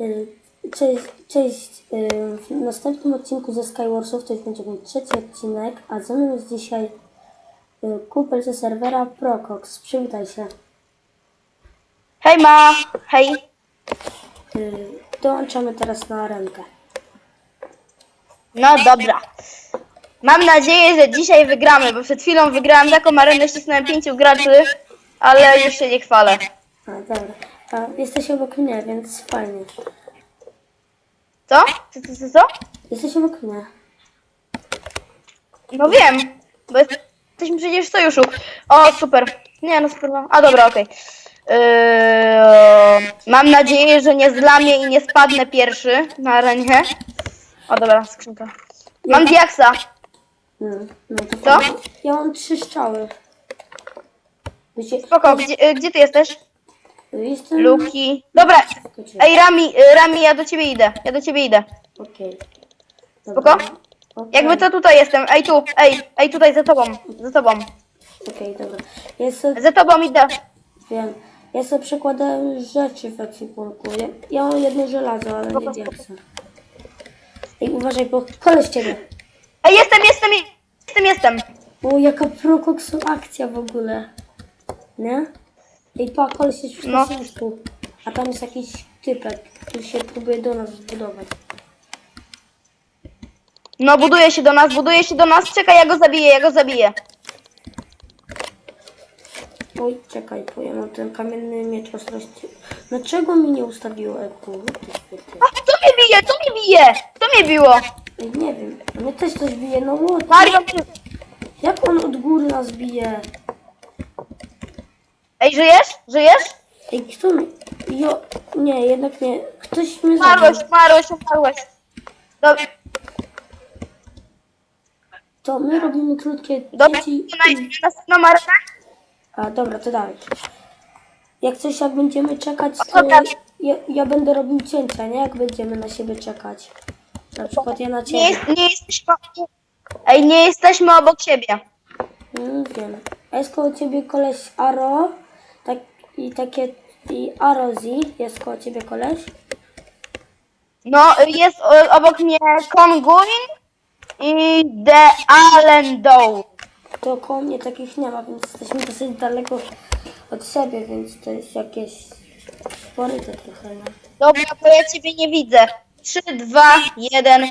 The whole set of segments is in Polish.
Y, Cześć, cześć. Y, W następnym odcinku ze Skywarsów to już będzie mój trzeci odcinek, a ze mną jest dzisiaj y, kupel ze serwera Procox. Przywitaj się. Hej ma, hej. Dołączamy teraz na rękę. No dobra. Mam nadzieję, że dzisiaj wygramy, bo przed chwilą wygrałem taką arenę, ścisnąłem pięciu graczy, ale już się nie chwalę. A, dobra. A, jesteś obok mnie, więc fajnie. Co? Co, co, co, co? Jesteś obok mnie. No wiem, bo jest- jesteśmy przecież w sojuszu. O, super. Nie, no super. A dobra, okej. Yy, mam nadzieję, że nie zlamię i nie spadnę pierwszy na arenie. O dobra, skrzynka. Mam diaksa. Mm, No to Co? fajnie. Ja mam trzy strzały. Wiecie, Spoko, gdzie, y, gdzie ty jesteś? Jestem... Luki. Dobra. Ej, Rami, y, Rami, ja do ciebie idę. Ja do ciebie idę. Okej. Spoko? Okej. Jakby to tutaj jestem. Ej, tu, ej, ej, tutaj za tobą. Za tobą. Okej, dobra. Ja sobie, Za tobą idę. wiem, ja sobie przekładałem rzeczy w ekwipunku. Ja, ja mam jedno żelazo, ale nie diaksa. Ej, uważaj, bo koleś ciebie. Ej, jestem, jestem, jestem, jestem. O, jaka prokoksu akcja w ogóle. Nie? Ej, pa, koleś jest już No. środku. A tam jest jakiś typek, który się próbuje do nas zbudować. No, buduje się do nas, buduje się do nas. Czekaj, ja go zabiję, ja go zabiję. Oj, czekaj, bo ja mam ten kamienny miecz ostrości. Dlaczego mi nie ustawiło eku? A, kto mnie bije? Kto mnie bije? Kto mnie biło? Ej, nie wiem, mnie też coś bije, no what? Mario. Jak on od góry nas bije? Żyjesz? Żyjesz? Ej, kto mi... Jo... Nie, jednak nie. Ktoś mnie Umarłeś, zabił. umarłeś, umarłeś. Dobrze, To my robimy krótkie dobrze. dzieci... To na, na następną arenę? A, dobra, to dalej. Jak coś, jak będziemy czekać, to dobra. ja, ja będę robił cięcia, nie? Jak będziemy na siebie czekać. Na przykład ja na Nie, ciebie. jest, nie jesteśmy... Ej, nie jesteśmy obok siebie. Mm, wiem. A jest koło ciebie koleś Aro. I takie... I Arozi. Jest koło ciebie koleś. No, jest o- obok mnie Konguin i The Allendale. To koło mnie takich nie ma, więc jesteśmy dosyć daleko od siebie, więc to jest jakieś spory to trochę, no. Dobra, bo ja ciebie nie widzę. 3, 2, 1.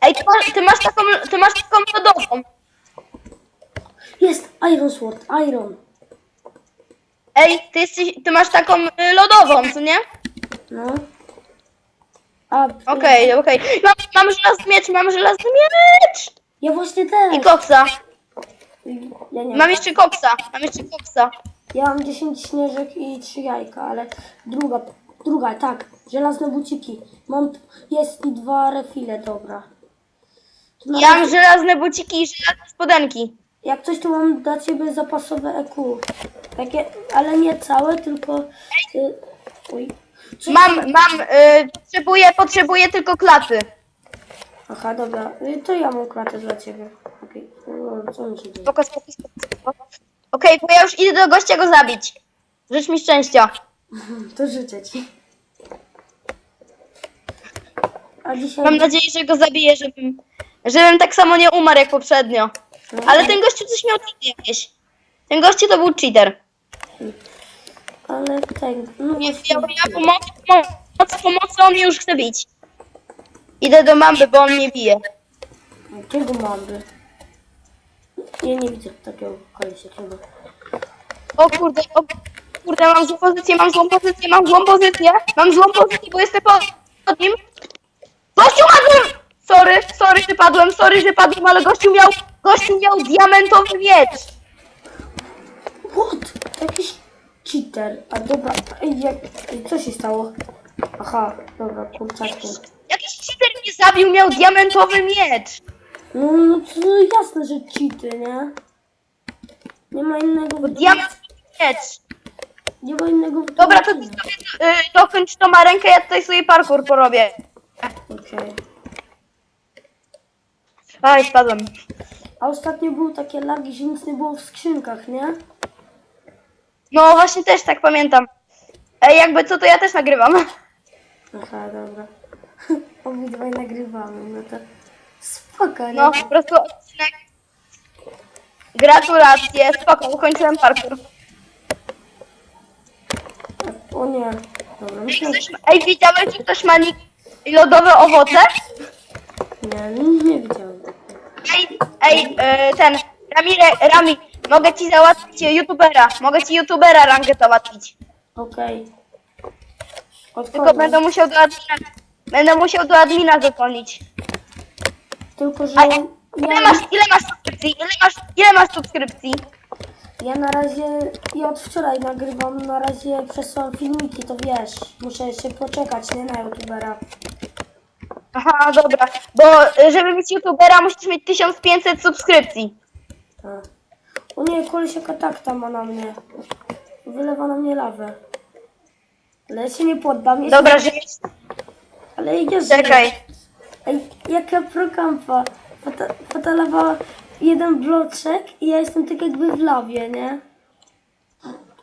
Ej, ty masz, ty masz taką, ty masz taką lodową. Jest! Iron Sword, Iron! Ej, ty, jesteś, ty masz taką y, lodową, co nie? No. A, Okej, okej. Mam, mam żelazny miecz, mam żelazny miecz! ja właśnie też! I koksa. Ja nie Mam jeszcze koksa, mam jeszcze koksa. Ja mam 10 śnieżek i 3 jajka, ale druga, druga, tak, żelazne buciki. Mam, jest i dwa refile, dobra. To Ja mam żelazne buciki i żelazne spodenki. Jak coś, to mam dla ciebie zapasowe EQ. Takie, ale nie całe, tylko... Y. Coś- Mam, mam, y, potrzebuję, potrzebuję tylko klaty. Aha, dobra. Y, to ja mam klatę dla ciebie. Okej. O, Co mi się dzieje? Spoko, spoko, spoko, spoko. Okej, bo ja już idę do gościa go zabić. Życz mi szczęścia. To życzę ci. A dzisiaj... Mam nadzieję, że go zabiję, żebym, żebym tak samo nie umarł jak poprzednio. Ale ten gościu coś miał jakieś. Ten gościu to był cheater. Ale ten... No Nie miał ja pomoc, pomoc, pomocy, on mnie już chce bić. Idę do mamy, bo on mnie bije. Jakiego mamy? Ja nie widzę takiego kolesia. Czego? O kurde, o kurde, mam złą pozycję, mam złą pozycję, mam złą pozycję, mam złą pozycję, bo jestem pod, pod nim. Gościu padłem! Sorry, sorry, że padłem, sorry, że padłem, ale gościu miał, gościu miał diamentowy miecz. What? Jakiś cheater. A dobra, ej, jak... Ej, co się stało? Aha, dobra, kurczaczkiem. Jakiś cheater mnie zabił, miał diamentowy miecz. No, no to jasne, że cheaty, nie? Nie ma innego... Diamentowy miecz. Nie ma innego... Dobra, to ty wytłumaczenia. sobie y, dokończ tą rękę, ja tutaj sobie parkour porobię. Okej. Aj, spadłem. A ostatnio były takie lagi, że nic nie było w skrzynkach, nie? No właśnie też tak pamiętam. Ej, jakby co, to ja też nagrywam. Aha, dobra. Obydwaj nagrywamy, no to spoko, nie? No, po prostu odcinek. Gratulacje, spoko, ukończyłem parkour. O nie. Dobra, myślę, Ktoś Ej, widziałeś, że ktoś ma nick lodowe owoce? nie, nie. Ej, e, ten, Rami, Re- Rami, mogę ci załatwić youtubera, mogę ci youtubera rangę załatwić. Okej. Od Tylko kogo? będę musiał do admina, będę musiał do admina zadzwonić. Tylko, że A ja, ile masz, ile masz subskrypcji? Ile masz, ile masz subskrypcji? ja na razie, ja od wczoraj nagrywam, na razie przesyłam filmiki, to wiesz, muszę jeszcze poczekać, nie, na youtubera. Aha, dobra, bo e, żeby mieć youtubera musisz mieć 1500 subskrypcji. A. O nie, koleś jaka takta ma na mnie. Wylewa na mnie lawę. Ale ja się nie poddam. Ja Dobra, że Ale ja żyję. czekaj. Ej, jaka prokampa. Fota, fotalawa jeden bloczek i ja jestem tak jakby w lawie, nie?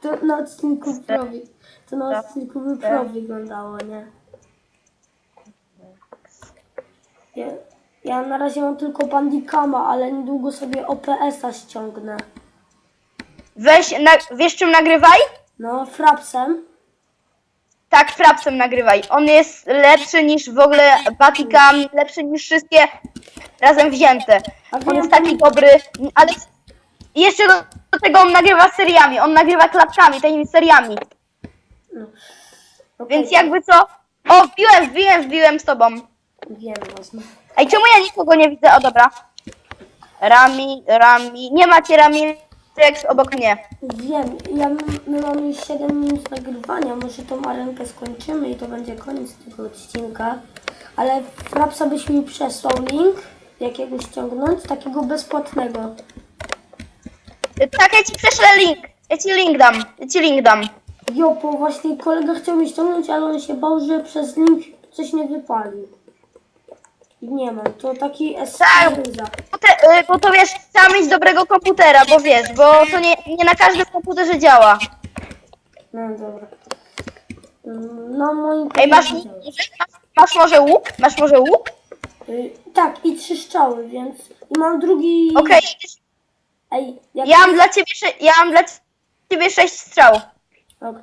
To na odcinku pro, wy- to na odcinku by pro wyglądało, nie? Ja, ja na razie mam tylko bandikama, ale niedługo sobie OPS-a ściągnę. Weź, na, wiesz czym nagrywaj? No, frapsem. Tak, frapsem nagrywaj. On jest lepszy niż w ogóle Batikam, lepszy niż wszystkie razem wzięte. On jest taki dobry, ale jeszcze do, do tego on nagrywa seriami, on nagrywa klapkami, tymi seriami. No. Okej, Więc jakby co? O, wbiłem, wbiłem, wbiłem z tobą. Wiem właśnie. Ej, czemu ja nikogo nie widzę? O, dobra. Rami, Rami, nie macie Rami Rex obok mnie. Wiem, ja, my mamy już 7 minut nagrywania, może tą arenkę skończymy i to będzie koniec tego odcinka. Ale Frapsa byś mi przesłał link, jakiego ściągnąć, takiego bezpłatnego. Tak, ja ci prześlę link. Ja ci link dam, ja ci link dam. Jopo, właśnie kolega chciał mi ściągnąć, ale on się bał, że przez link coś nie wypali. I nie mam, to taki Tak. eskaryza. Bo, te, y, bo to wiesz, trzeba mieć dobrego komputera, bo wiesz, bo to nie, nie na każdym komputerze działa. No dobra. Mm, Na moim Ej, masz, masz, masz może łuk? Masz może łuk? Y, Tak, i trzy strzały, więc... I mam drugi... Okej, Ej, jak... ja mam dla ciebie, sze- ja mam dla ciebie sześć strzał. Ok.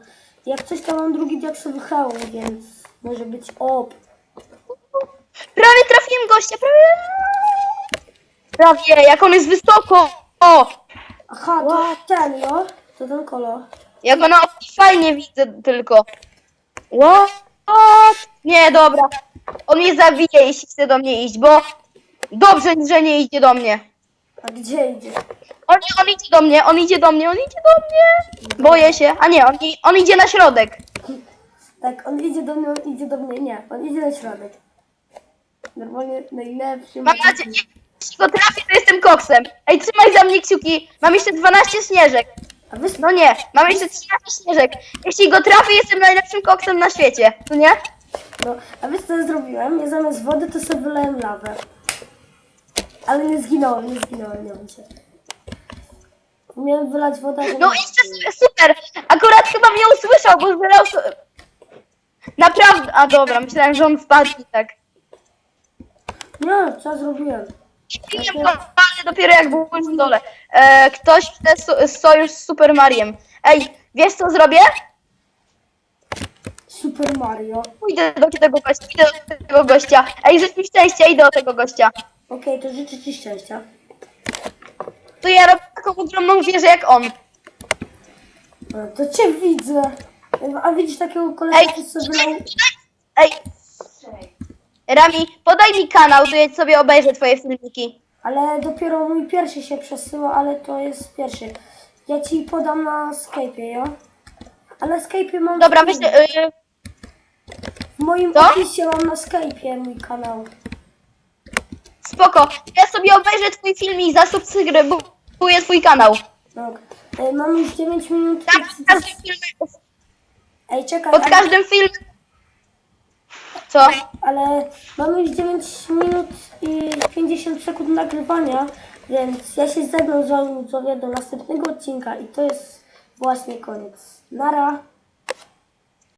Jak coś to mam drugi diaksowy hełm, więc może być op. Gościa, prawie. Prawie, jak on jest wysoko. O, Aha, to ten, jo? To ten kolor. ja go na fajnie widzę tylko. What? Nie, dobra. On mnie zabije, jeśli chce do mnie iść, bo dobrze, że nie idzie do mnie. A gdzie idzie? On, on idzie do mnie, on idzie do mnie, on idzie do mnie. Boję się. A nie, on, on idzie na środek. Tak, on idzie do mnie, on idzie do mnie. Nie, on idzie na środek. Normalnie najlepszy. Mam nadzieję, jeśli go trafię, to jestem koksem. Ej, trzymaj za mnie kciuki. Mam jeszcze 12 śnieżek. A wy... No nie, mam jeszcze 13 śnieżek. Jeśli go trafię, jestem najlepszym koksem na świecie. To nie? No, a wiesz co ja zrobiłem? Ja zamiast wody to sobie wylałem lawę. Ale nie zginąłem, nie zginąłem, nie się. Miałem wylać wodę, ale No jeszcze su- super. Akurat chyba mnie usłyszał, bo zbierał... su- Naprawdę... A dobra, myślałem, że on spadł i tak. Nie, co zrobiłem? Nie, ale dopiero jak był w dole. E, ktoś chce so, sojusz z Super Mariem. Ej, wiesz co zrobię? Super Mario. Pójdę do tego gościa, idę do tego gościa. Ej, życz mi szczęścia, idę do tego gościa. Okej, to życzę ci szczęścia. To ja robię taką ogromną wieżę jak on. A, To cię widzę. A widzisz takiego kolesia, Ej, który sobie wylał... ej. Rami, podaj mi kanał, to ja sobie obejrzę twoje filmiki. Ale dopiero mój pierwszy się przesyła, ale to jest pierwszy. Ja ci podam na Skype'ie, jo? A na Skype'ie mam... Dobra, myślę... Y, W moim Co? opisie mam na Skype'ie mój kanał. spoko. Ja sobie obejrzę twój filmik, zasubskrybuję twój kanał. No. E, mam już 9 minut. Tam pod każdym filmem... Ej, czekaj, Pod ale, każdym filmem... Co? ale mamy już 9 minut i 50 sekund nagrywania, więc ja się zegnam z wami do następnego odcinka i to jest właśnie koniec. Nara.